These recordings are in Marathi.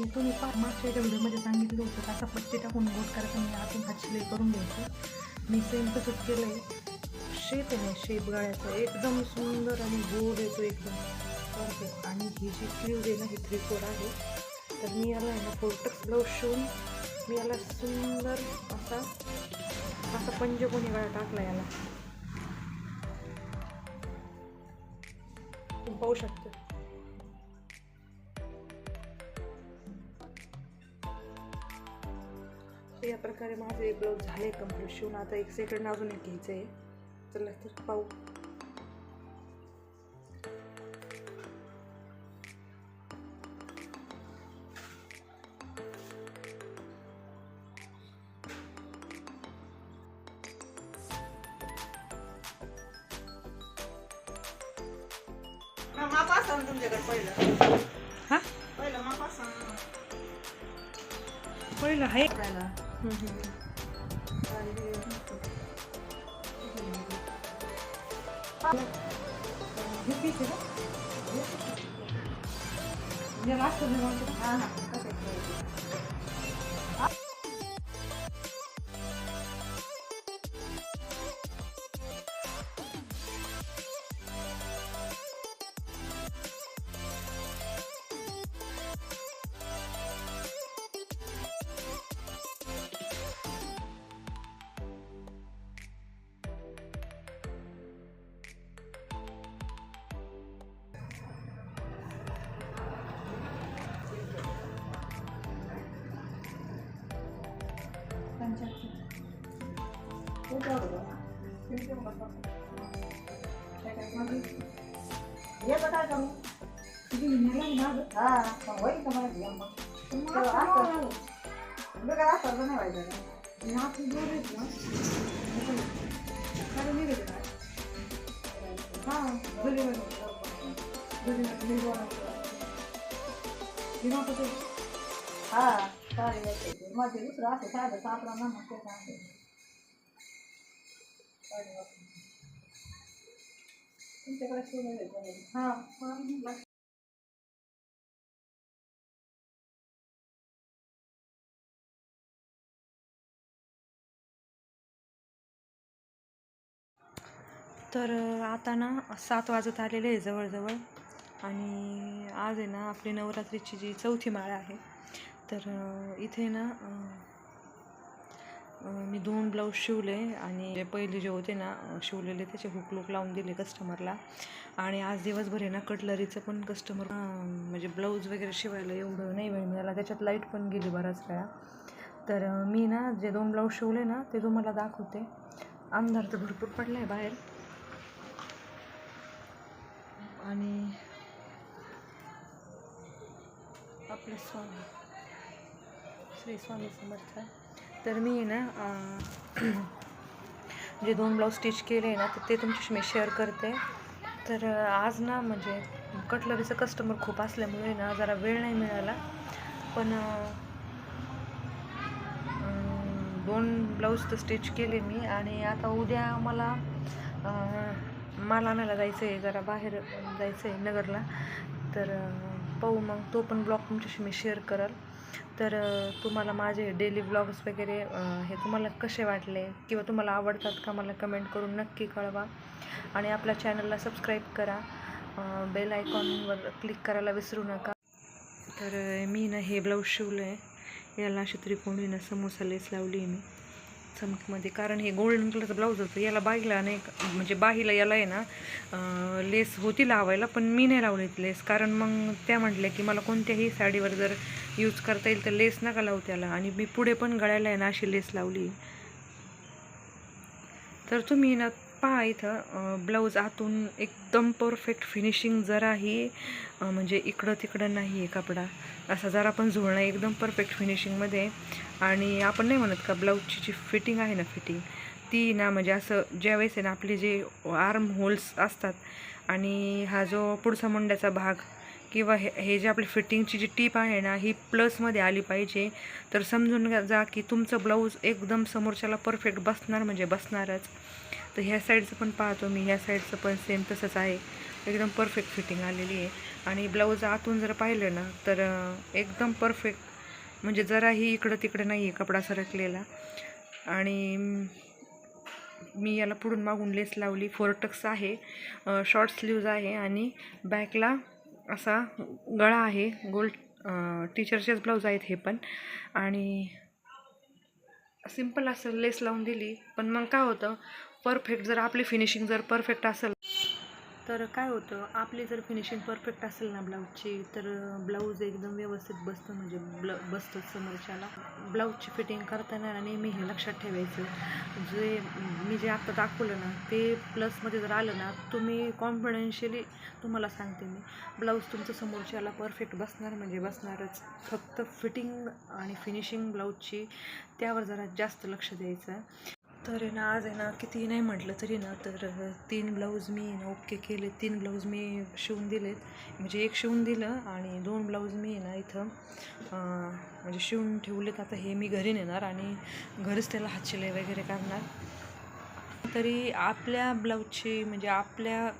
हे तुम्ही फार मागच्या एका व्हिडिओमध्ये सांगितलं होतं का असा पट्टी टाकून गोट करायचं मी आतून हात शिलाई करून घ्यायचं. मी सेम तसंच केलं आहे शेप आहे ना शेप गाळ्याचं. एकदम सुंदर आणि गोड येतो एकदम. परफेक्ट आणि ही जी स्लीव आहे ना ही थ्री फोर आहे. तर मी याला आहे ना फोर्टक्स ब्लाऊज शिवून मी याला सुंदर असा असा पंचकोनी गाळा टाकला याला. पाहू शकतो. या प्रकारे माझे एक ब्लाऊज झाले कंप्लीट शिवून आता एक सेकंड अजून एक घ्यायचं आहे चला तर पाहू. हा? पहिलं आहे. पहिला हम्म, हम्म. हे पीस काय काय हा, मग होईल का मला घ्या मग? तेव्हा असं- बघा असं नाही व्हायचं का? हा, घरी बघा. घरी बघा. घरी हा चालेल यायचं. मग ते दुसरं असं साधं सापडा ना ते सांगते. तुमच्याकडे तर आता ना सात वाजत आलेले आहे जवळजवळ. आणि आज आहे ना आपली नवरात्रीची जी चौथी माळ आहे. तर इथे ना मी दोन ब्लाऊज शिवले आणि जे पहिले जे होते ना शिवलेले त्याचे हुक लुक लावून दिले कस्टमरला आणि आज दिवसभर आहे ना कटलरीचं पण कस्टमर म्हणजे ब्लाऊज वगैरे शिवायला एवढं नाही वेळ मिळाला. त्याच्यात लाइट पण गेली बराच वेळा. तर मी ना जे दोन ब्लाऊज शिवले ना ते तुम्हाला दाखवते. अंधार तर भरपूर पडला आहे बाहेर. आणि आपले स्वामी श्री स्वामी समर्थ. तर मी आहे ना जे दोन ब्लाऊज स्टिच केले आहे ना तर ते तुमच्याशी मी शेअर करते. तर आज ना म्हणजे कटलरीचं कस्टमर खूप असल्यामुळे ना जरा वेळ नाही मिळाला. पण दोन ब्लाऊज तर स्टिच केले मी आणि आता उद्या मला माल आणायला जायचं आहे जरा बाहेर जायचं आहे नगरला. तर पाहू मग तो पण ब्लॉग तुमच्याशी मी शेअर कराल. तर तुम्हाला माझे डेली ब्लॉग्स वगैरे हे तुम्हाला कसे वाटले? किंवा तुम्हाला आवडतात का? मला कमेंट करून नक्की कळवा. आणि आपल्या चॅनलला सबस्क्राईब करा. बेल आयकॉनवर क्लिक करायला विसरू नका. तर मी ना हे ब्लाऊज शिवलं आहे याला अशी त्रिकोणीनं समोसा लेस लावली आहे मी. चमकीमध्ये. कारण हे गोल्डन कलरचं ब्लाऊज होतं याला बाईला नाही म्हणजे बाहीला याला आहे ना लेस होती लावायला पण मी नाही लावली लेस. कारण मग त्या म्हटल्या की मला कोणत्याही साडीवर जर यूज करता येईल तर लेस नका लावू त्याला. आणि मी पुढे पण गळ्याला आहे ना अशी लेस लावली. तर तुम्ही ना पहा इथं ब्लाऊज आतून एकदम परफेक्ट फिनिशिंग जराही म्हणजे इकडं तिकडं नाही आहे कपडा. असा जरा पण झुळणं एकदम परफेक्ट फिनिशिंगमध्ये आणि आपण नाही म्हणत का ब्लाऊजची जी फिटिंग आहे ना फिटिंग ती ना म्हणजे असं ज्यावेळेस आहे ना आपले जे आर्म होल्स असतात आणि हा जो पुढचा मुंड्याचा भाग किंवा हे हे जे आपली फिटिंगची जी टीप आहे ना ही प्लसमध्ये आली पाहिजे. तर समजून घ्या- जा की तुमचं ब्लाऊज एकदम समोरच्याला परफेक्ट बसणार म्हणजे बसणारच. तर ह्या साईडचं पण पाहतो मी ह्या साईडचं पण सेम तसंच आहे. एकदम परफेक्ट फिटिंग आलेली आहे. आणि ब्लाऊज आतून जर पाहिलं ना तर एकदम परफेक्ट म्हणजे जराही इकडं तिकडं नाही आहे कपडा सरकलेला. आणि मी याला पुढून मागून लेस लावली. फोरटक्स आहे शॉर्ट स्लीव्ज आहे आणि बॅकला असा गळा आहे. गोल्ड टीचरचेच ब्लाऊज आहेत हे पण. आणि सिंपल असं लेस लावून दिली. पण मग काय होतं परफेक्ट जर आपली फिनिशिंग जर परफेक्ट असेल तर काय होतं? आपली जर फिनिशिंग परफेक्ट असेल ना ब्लाऊजची तर ब्लाऊज एकदम व्यवस्थित बसतं म्हणजे ब्ल बसतं समोरच्याला. ब्लाऊजची फिटिंग करताना नेहमी हे लक्षात ठेवायचं. जे मी जे आत्ता दाखवलं ना ते प्लसमध्ये जर आलं ना तुम्ही कॉन्फिडेन्शियली तुम्हाला सांगते मी. ब्लाऊज तुमचं समोरच्याला परफेक्ट बसणार म्हणजे बसणारच. फक्त फिटिंग आणि फिनिशिंग ब्लाऊजची त्यावर जरा जास्त लक्ष द्यायचं. तर आहे ना आज आहे ना किती नाही म्हटलं तरी ना तर तीन ब्लाऊज मी ना ओके केले. तीन ब्लाऊज मी शिवून दिलेत. म्हणजे एक शिवून दिलं आणि दोन ब्लाऊज मी ना इथं म्हणजे शिवून ठेवलेत. आता हे मी घरी नेणार आणि घरीच त्याला हातशिलाई वगैरे करणार. तरी आपल्या ब्लाऊजची म्हणजे आपल्या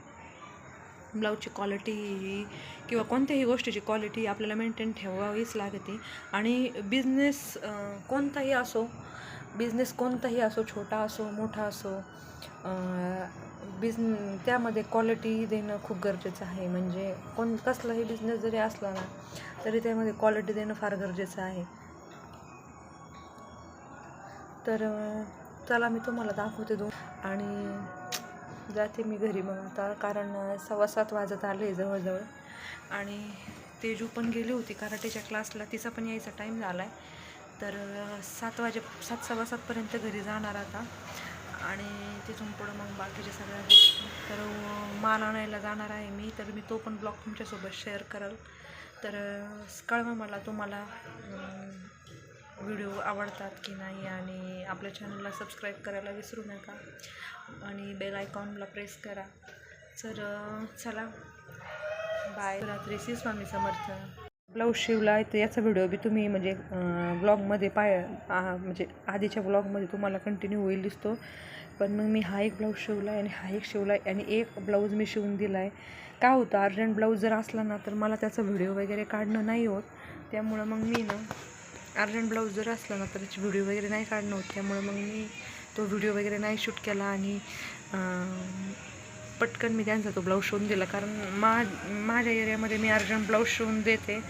ब्लाऊजची क्वालिटी ही किंवा कोणत्याही गोष्टीची क्वालिटी आपल्याला मेंटेन ठेवावीच लागते. आणि बिझनेस कोणताही असो बिझनेस कोणताही असो छोटा असो मोठा असो बिझ त्यामध्ये क्वालिटी देणं खूप गरजेचं आहे. म्हणजे कोण कसलाही बिझनेस जरी असला ना तरी त्यामध्ये क्वालिटी देणं फार गरजेचं आहे. तर चला मी तुम्हाला दाखवते दोन. आणि जाते मी घरी मग आता कारण सव्वा सात वाजत आले जवळजवळ. आणि तेजू पण गेली होती कराटेच्या क्लासला तिचा पण यायचा टाईम झाला आहे तर सात वाजे सात सव्वा सातपर्यंत घरी जाणार आता. आणि तिथून पुढं मग बाकीच्या सगळ्या गोष्टी तर माल आणायला जाणार आहे मी. तर मी तो पण ब्लॉग तुमच्यासोबत शेअर कराल. तर कळवा मला तुम्हाला व्हिडिओ आवडतात की नाही आणि आपल्या चॅनलला सबस्क्राईब करायला विसरू नका. आणि बेल आयकॉनला प्रेस करा. तर चला. बाय. रात्री श्री स्वामी समर्थ. ब्लाऊज शिवला आहे तर याचा व्हिडिओ बी तुम्ही म्हणजे ब्लॉगमध्ये पाय आ, म्हणजे आधीच्या ब्लॉगमध्ये तुम्हाला कंटिन्यू होईल दिसतो. पण मग मी हा एक ब्लाऊज शिवला आहे आणि हा एक शिवला आहे आणि एक ब्लाऊज मी शिवून दिला आहे काय होतं अर्जंट ब्लाऊज जर असला ना तर मला त्याचा व्हिडिओ वगैरे काढणं नाही होत. त्यामुळं मग मी ना अर्जंट ब्लाऊज जर असला ना तर त्याची व्हिडिओ वगैरे नाही काढणं होत. त्यामुळं मग मी तो व्हिडिओ वगैरे नाही शूट केला आणि पटकन मी त्यांचा तो ब्लाऊज शिवून दिला. कारण मा माझ्या एरियामध्ये मी अर्जंट ब्लाऊज शिवून देते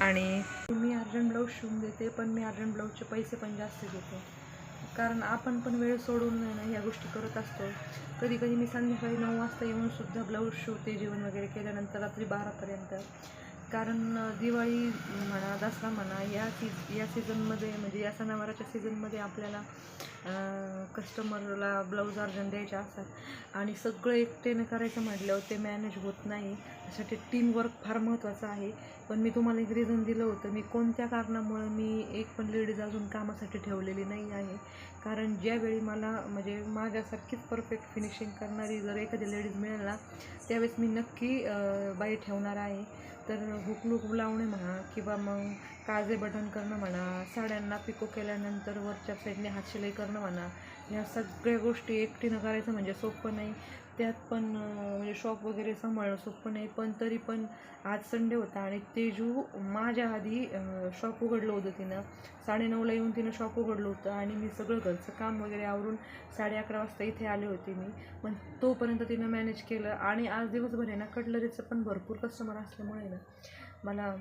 आणि मी अर्जंट ब्लाऊज शिवून देते पण मी अर्जंट ब्लाऊजचे पैसे पण जास्त घेते. कारण आपण पण वेळ सोडून ना या गोष्टी करत असतो. कधी कधी मी संध्याकाळी नऊ वाजता येऊन सुद्धा ब्लाऊज शिवते जेवण वगैरे केल्यानंतर रात्री बारापर्यंत. कारण दिवाळी म्हणा दसरा म्हणा या सीज या सीझनमध्ये म्हणजे या सणावाराच्या सीझनमध्ये आपल्याला कस्टमरला ब्लाऊज अर्जंट द्यायचे असतात. आणि सगळं एकटेने करायचं म्हटल्यावर ते मॅनेज होत नाही. त्यासाठी टीमवर्क फार महत्त्वाचं आहे. पण मी तुम्हाला एक रिझन दिलं होतं. मी कोणत्या कारणामुळं मी एक पण लेडीज अजून कामासाठी ठेवलेली नाही आहे. कारण ज्यावेळी मला म्हणजे माझ्यासारखीच परफेक्ट फिनिशिंग करणारी जर एखादी लेडीज मिळेल ना त्यावेळेस मी नक्की बाई ठेवणार आहे. तर हुकलूक लावणे म्हणा किंवा मग काजे बटन करणं म्हणा साड्यांना पिको केल्यानंतर वरच्या साईडने हात शिलाई करणं म्हणा ह्या सगळ्या गोष्टी एकटीनं करायचं म्हणजे सोपं नाही. त्यात पण म्हणजे शॉप वगैरे सांभाळणं सोपं नाही पण तरी पण आज संडे होता आणि तेजू माझ्या आधी शॉप उघडलं होतं तिनं. साडेनऊला येऊन तिनं शॉप उघडलं होतं आणि मी सगळं घरचं काम वगैरे आवरून साडे अकरा वाजता इथे आले होते मी. पण तोपर्यंत तिनं मॅनेज केलं आणि आज दिवसभर आहे ना कटलरीचं पण भरपूर कस्टमर असल्यामुळे ना मला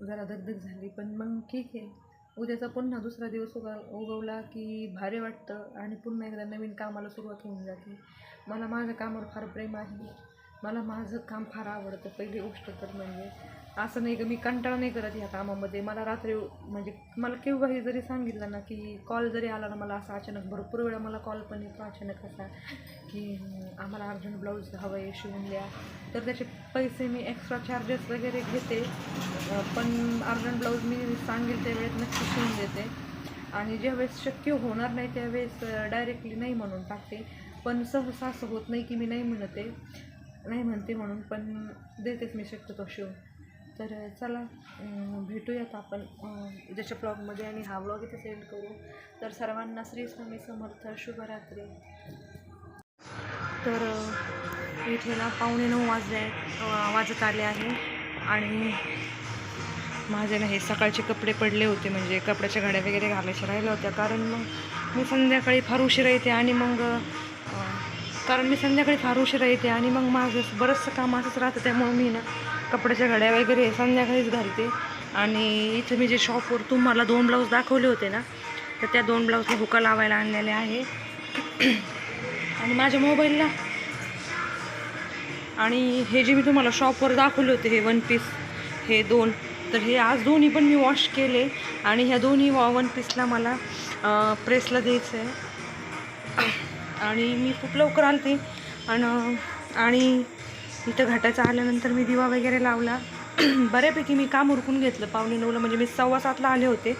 जरा दगदग झाली पण मग ठीक आहे. उद्याचा पुन्हा दुसरा दिवस उगा उगवला की भारी वाटतं आणि पुन्हा एकदा नवीन कामाला सुरुवात होऊन जाते. मला माझ्या कामावर फार प्रेम आहे. मला माझं काम फार आवडतं. पहिली गोष्ट तर म्हणजे असं नाही का मी कंटाळा नाही करत ह्या कामामध्ये. मला रात्री म्हणजे मला केव्हाही जरी सांगितलं ना की कॉल जरी आला ना मला असं अचानक भरपूर वेळा मला कॉल पण येतो अचानक असा की आम्हाला अर्जंट ब्लाऊज हवं आहे शिवून द्या. तर त्याचे पैसे मी एक्स्ट्रा चार्जेस वगैरे घेते. पण अर्जंट ब्लाऊज मी सांगेल त्यावेळेस नक्की शिवून देते. आणि ज्यावेळेस शक्य होणार नाही त्यावेळेस डायरेक्टली नाही म्हणून टाकते. पण सहसा असं होत नाही की मी नाही म्हणते. नाही म्हणते म्हणून पण देतेच मी शक्यतो शिवून. तर चला भेटूयात आपण उद्याच्या ब्लॉगमध्ये आणि हा ब्लॉग इथे सेंड करू. तर सर्वांना श्री स्वामी समर्थ शुभरात्री. तर इथे ना पावणे नऊ वाजले वाजत आले आहे. आणि माझे ना हे सकाळचे कपडे पडले होते म्हणजे कपड्याच्या घड्या वगैरे घालायच्या राहिल्या होत्या. कारण मग मी संध्याकाळी फार उशिरा येते आणि मग कारण मी संध्याकाळी फार उशिरा येते आणि मग माझं बरंचसं काम असंच राहतं. त्यामुळे मी ना कपड्याच्या घड्या वगैरे संध्याकाळीच घालते. आणि इथं मी जे शॉपवर तुम्हाला दोन ब्लाऊज दाखवले होते ना तर त्या दोन ब्लाऊजला हुका लावायला आणलेले आहे. आणि माझ्या मोबाईलला आणि हे जे मी तुम्हाला शॉपवर दाखवले होते हे वन पीस हे दोन तर हे आज दोन्ही पण मी वॉश केले. आणि ह्या दोन्ही वन पीसला मला प्रेसला द्यायचं आहे आणि मी खूप लवकर आणते. आणि आणि इथं घाटाचा आल्यानंतर मी दिवा वगैरे लावला. बऱ्यापैकी मी काम उरकून घेतलं. पावणे नऊला म्हणजे मी सव्वा सातला आले होते.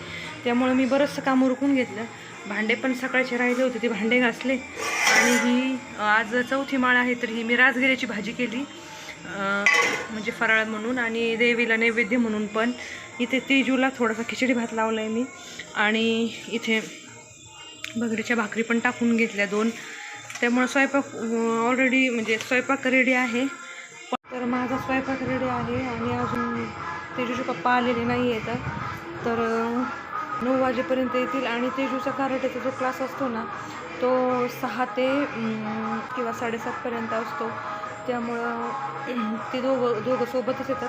त्यामुळं मी बरंचसं काम उरकून घेतलं. भांडे पण सकाळचे राहिले होते ते भांडे घासले. आणि ही आज चौथी माळ आहे तर ही मी राजगिऱ्याची भाजी केली. म्हणजे फराळ म्हणून आणि देवीला नैवेद्य म्हणून पण. इथे तेजूला थोडासा खिचडी भात लावला आहे मी. आणि इथे बगडीच्या भाकरी पण टाकून घेतल्या दोन. त्यामुळं स्वयंपाक ऑलरेडी म्हणजे स्वयंपाक रेडी आहे. तर माझा स्वयंपाक रेडी आहे आणि अजून तेजूचे पप्पा आलेले नाही आहेत. तर नऊ वाजेपर्यंत येतील आणि तेजूचा कराटेचा जो क्लास असतो ना तो सहा ते किंवा साडेसातपर्यंत असतो. त्यामुळं ते दोघं दोघं सोबतच येतात.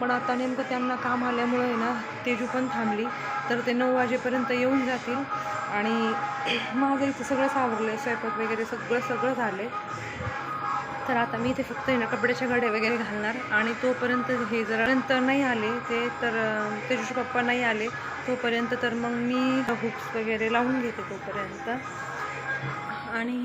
पण आता नेमकं त्यांना काम आल्यामुळं आहे ना तेजू पण थांबली. तर ते नऊ वाजेपर्यंत येऊन जातील. आणि माझं इथं सगळंच आवरलं आहे स्वयंपाक वगैरे सगळं सगळं झालं आहे तर आता मी इथे फक्त आहे ना कपड्याच्या गाड्या वगैरे घालणार. आणि तोपर्यंत हे जर नंतर नाही आले ते तर अं, पप्पा नाही आले. तोपर्यंत तर मग मी हुक्स वगैरे लावून घेते तोपर्यंत. आणि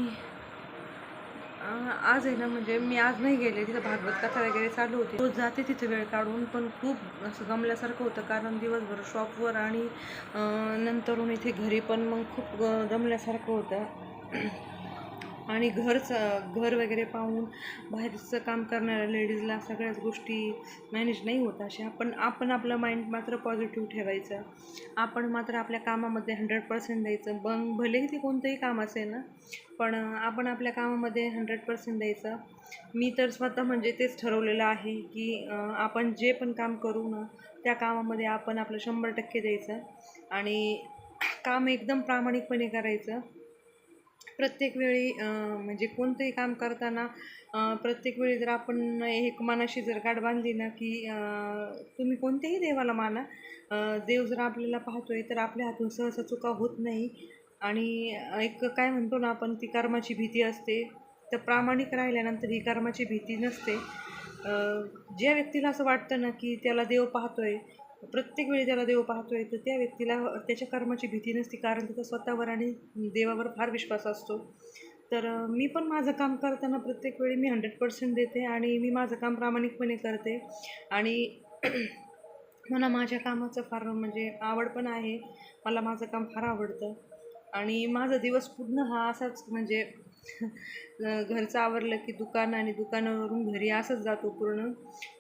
आज आहे ना म्हणजे मी आज नाही गेले. तिथं भागवत कथा वगैरे चालू होती. रोज जाते तिथे वेळ काढून पण खूप असं गमल्यासारखं होतं. कारण दिवसभर शॉपवर आणि नंतरून इथे घरी पण मग खूप गमल्यासारखं होतं. आणि घरचं घर वगैरे पाहून बाहेरचं काम करणाऱ्या लेडीजला सगळ्याच गोष्टी मॅनेज नाही होत अशा. पण आपण आपलं माइंड मात्र पॉझिटिव्ह ठेवायचं. आपण मात्र आपल्या कामामध्ये हंड्रेड पर्सेंट द्यायचं. मग भलेही ते कोणतंही काम असेल ना पण आपण आपल्या कामामध्ये हंड्रेड पर्सेंट द्यायचं. मी तर स्वतः म्हणजे तेच ठरवलेलं आहे की आपण जे पण काम करू ना त्या कामामध्ये आपण आपलं शंभर टक्के द्यायचं. आणि काम एकदम प्रामाणिकपणे करायचं. प्रत्येक वेळी म्हणजे कोणतंही काम करताना प्रत्येक वेळी जर आपण एक मनाशी जर गाठ बांधली ना की तुम्ही कोणत्याही देवाला माना देव जर आपल्याला पाहतोय तर आपल्या हातून सहसा चुका होत नाही. आणि एक काय म्हणतो ना आपण ती कर्माची भीती असते. तर प्रामाणिक राहिल्यानंतर ही कर्माची भीती नसते. ज्या व्यक्तीला असं वाटतं ना की त्याला देव पाहतोय प्रत्येक वेळी ज्याला देव पाहतोय तर त्या व्यक्तीला त्याच्या कर्माची भीती नसते कारण त्याचा स्वतःवर आणि देवावर फार विश्वास असतो. तर मी पण माझं काम करताना प्रत्येक वेळी मी हंड्रेड पर्सेंट देते आणि मी माझं काम प्रामाणिकपणे करते. आणि मला माझ्या कामाचं फार म्हणजे आवड पण आहे. मला माझं काम फार आवडतं. आणि माझा दिवस पूर्ण हा असाच म्हणजे घरचं आवरलं की दुकान आणि दुकानावरून घरी असंच जातो पूर्ण.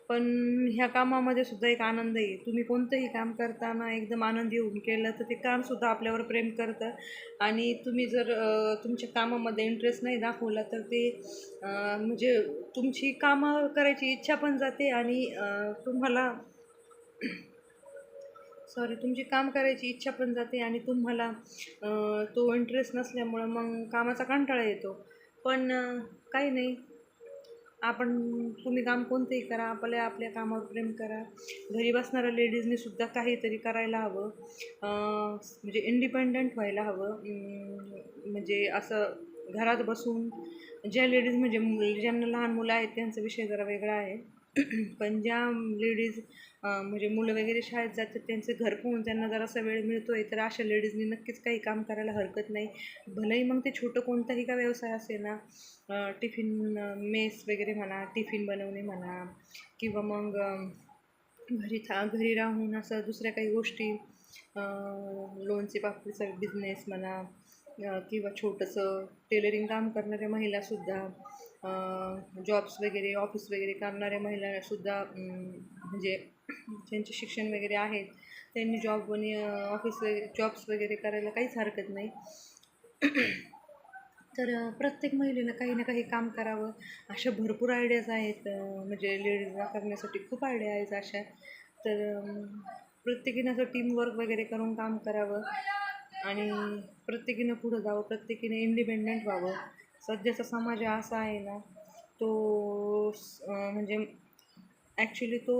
पण ह्या कामामध्ये सुद्धा एक आनंद आहे. तुम्ही कोणतंही काम करताना एकदम आनंदी होऊन केलं तर ते कामसुद्धा आपल्यावर प्रेम करतं. आणि तुम्ही जर तुमच्या कामामध्ये इंटरेस्ट नाही दाखवला तर ते म्हणजे तुमची कामं करायची इच्छा पण जाते आणि तुम्हाला सॉरी तुमची काम करायची इच्छा पण जाते आणि तुम्हाला तो इंटरेस्ट नसल्यामुळं मग कामाचा कंटाळा येतो. पण काही नाही. आपण तुम्ही काम कोणतंही करा आपल्या आपल्या कामावर प्रेम करा. घरी बसणाऱ्या लेडीजनी सुद्धा काहीतरी करायला हवं. म्हणजे इंडिपेंडंट व्हायला हवं. म्हणजे असं घरात बसून ज्या लेडीज म्हणजे ज्यांना लहान मुलं आहेत त्यांचा विषय जरा वेगळा आहे. पण ज्या लेडीज म्हणजे मुलं वगैरे शाळेत जातात त्यांचं घर पाहून त्यांना जरासा वेळ मिळतो आहे तर अशा लेडीजनी नक्कीच काही काम करायला हरकत नाही. भलेही मग ते छोटं कोणताही का व्यवसाय असेल ना टिफिन मेस वगैरे म्हणा टिफिन बनवणे म्हणा किंवा मग घरी था घरी राहून असं दुसऱ्या काही गोष्टी लोनचे पापडीचा बिझनेस म्हणा किंवा छोटंसं टेलरिंग काम करणाऱ्या महिलासुद्धा जॉब्स वगैरे ऑफिस वगैरे करणाऱ्या महिलासुद्धा म्हणजे ज्यांचे शिक्षण वगैरे आहेत त्यांनी जॉब आणि ऑफिस वगैरे जॉब्स वगैरे करायला काहीच हरकत नाही. तर प्रत्येक महिलेनं काही ना काही काम करावं. अशा भरपूर आयडियाज आहेत म्हणजे लेडीजला करण्यासाठी खूप आयडिया आहेत अशा. तर प्रत्येकीनं असं टीमवर्क वगैरे करून काम करावं आणि प्रत्येकीनं पुढं जावं प्रत्येकीने इंडिपेंडंट व्हावं. सध्याचा समाज असा आहे ना तो स- म्हणजे ॲक्च्युली तो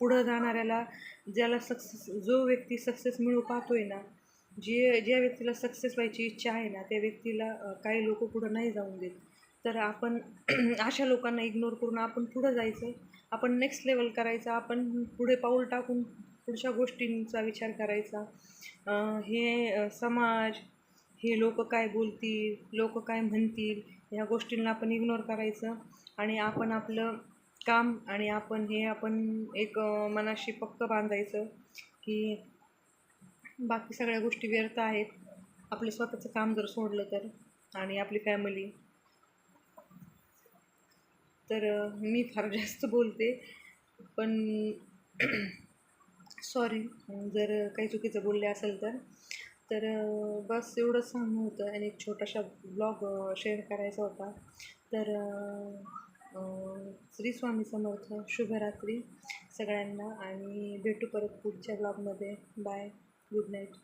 पुढं जाणाऱ्याला ज्याला सक्सेस जो व्यक्ती सक्सेस मिळू पाहतोय ना जे ज्या व्यक्तीला सक्सेस व्हायची इच्छा आहे ना त्या व्यक्तीला काही लोक पुढं नाही जाऊन देत. तर आपण अशा लोकांना इग्नोर करून आपण पुढं जायचं आपण नेक्स्ट लेवल करायचं आपण पुढे पाऊल टाकून पुढच्या गोष्टींचा विचार करायचा. हे समाज हे लोक काय बोलतील लोक काय म्हणतील ह्या गोष्टींना आपण इग्नोर करायचं आणि आपण आपलं काम आणि आपण हे आपण एक मनाशी पक्क बांधायचं की बाकी सगळ्या गोष्टी व्यर्थ आहेत. आपलं स्वतःचं काम जर सोडलं तर आणि आपली फॅमिली तर मी फार जास्त बोलते. पण सॉरी जर काही चुकीचं बोलले असेल तर. तर बस एवढंच सांगणं होतं. आणि एक छोटासा ब्लॉग शेअर करायचा होता. तर श्री स्वामी समर्थ शुभरात्री सगळ्यांना आणि भेटू परत पुढच्या ब्लॉगमध्ये बाय गुड नाईट